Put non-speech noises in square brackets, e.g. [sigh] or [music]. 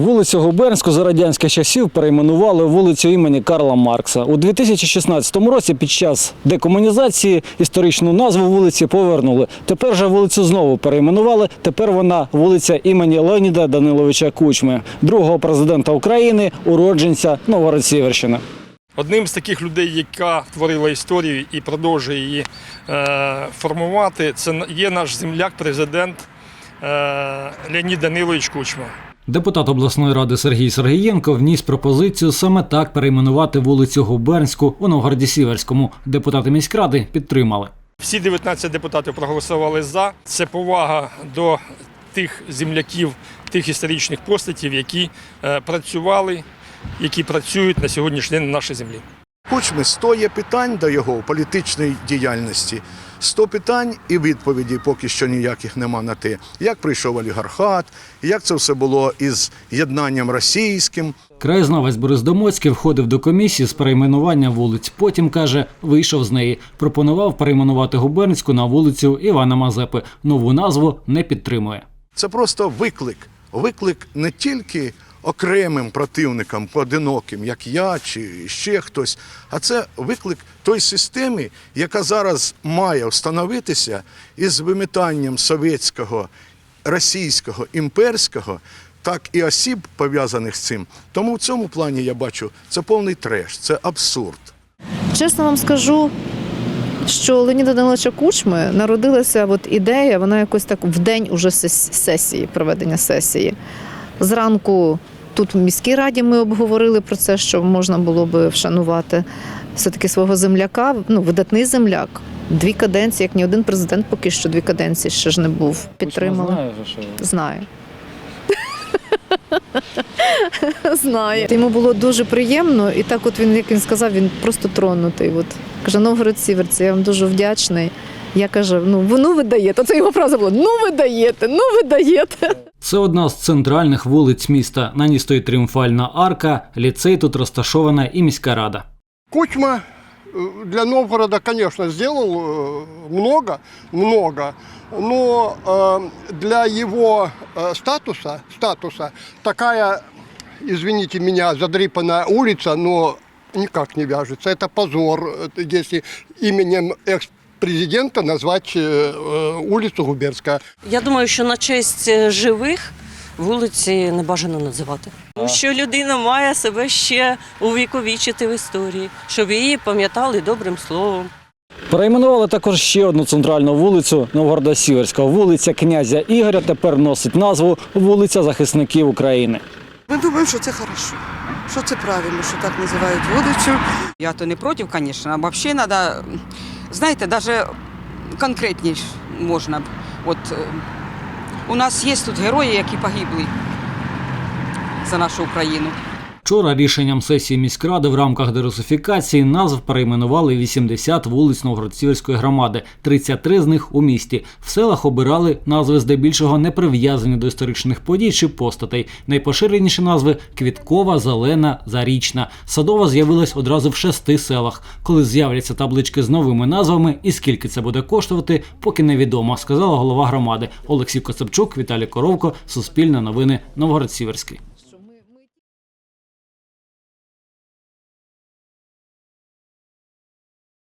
Вулицю Губернську за радянських часів перейменували вулицю імені Карла Маркса. У 2016 році під час декомунізації історичну назву вулиці повернули. Тепер же вулицю знову перейменували. Тепер вона вулиця імені Леоніда Даниловича Кучми, другого президента України, уродженця Новгород-Сіверщини. Одним з таких людей, яка творила історію і продовжує її е, формувати, це є наш земляк, президент е, Леонід Данилович Кучма. Депутат обласної ради Сергій Сергієнко вніс пропозицію саме так перейменувати вулицю Губернську у Новгороді Сіверському. Депутати міськради підтримали. Всі 19 депутатів проголосували за. Це повага до тих земляків, тих історичних постатів, які е, працювали, які працюють на сьогоднішній день на нашій землі. Кучми 100 є питань до його політичної діяльності. 100 питань і відповідей поки що ніяких нема на те, як прийшов олігархат, як це все було із єднанням російським. Краєзнавець Борис Домоцький входив до комісії з перейменування вулиць. Потім каже, вийшов з неї. Пропонував перейменувати Губернську на вулицю Івана Мазепи. Нову назву не підтримує. Це просто виклик. Виклик не тільки окремим противникам, поодиноким, як я чи ще хтось, а це виклик той системи, яка зараз має встановитися із вимітанням совєтського, російського, імперського, так і осіб пов'язаних з цим. Тому в цьому плані я бачу це повний треш, це абсурд. Чесно вам скажу, що у Леоніда Даниловича Кучми народилася от ідея, вона якось так в день уже сесії, проведення сесії. Зранку тут в міській раді ми обговорили про це, що можна було би вшанувати все-таки свого земляка, ну, видатний земляк. Дві каденції, як ні один президент поки що дві каденції ще ж не був. Підтримали. Знаю. Знає. [laughs] Йому було дуже приємно, і так, от він, як він сказав, він просто тронутий. От каже, Новгород Сіверці, я вам дуже вдячний. Я каже, ну ви ну ви даєте. Це його фраза була: ну ви даєте, ну ви даєте. Це одна з центральних вулиць міста. На ній стоїть тріумфальна арка, ліцей тут розташована і міська рада. Кучма э, для Новгорода, конечно, сделал э, много, много, но э, для его э, статуса, статуса такая, извините меня, задрипанная улица, но никак не вяжется. Это позор, это если именем экс-президента назвать э, э, улицу Губернская. Я думаю, що на честь е, живих вулиці не бажано називати. Тому що людина має себе ще увіковічити в історії, щоб її пам'ятали добрим словом. Перейменували також ще одну центральну вулицю Новгорода Сіверського. Вулиця князя Ігоря тепер носить назву вулиця захисників України. Ми думаємо, що це хорошо, що це правильно, що так називають вулицю. Я то не против, конечно. А вообще надо, знаете, даже конкретніше можна б. Е, у нас є тут герої, які погибли за нашу Україну. Вчора рішенням сесії міськради в рамках дерусифікації назв перейменували 80 вулиць Новгород-Сіверської громади, 33 з них у місті. В селах обирали назви здебільшого не прив'язані до історичних подій чи постатей. Найпоширеніші назви Квіткова, Зелена, Зарічна. Садова з'явилась одразу в шести селах. Коли з'являться таблички з новими назвами і скільки це буде коштувати, поки невідомо, сказала голова громади Олексій Коцепчук, Віталій Коровко, Суспільне новини, Новгород-Сіверський.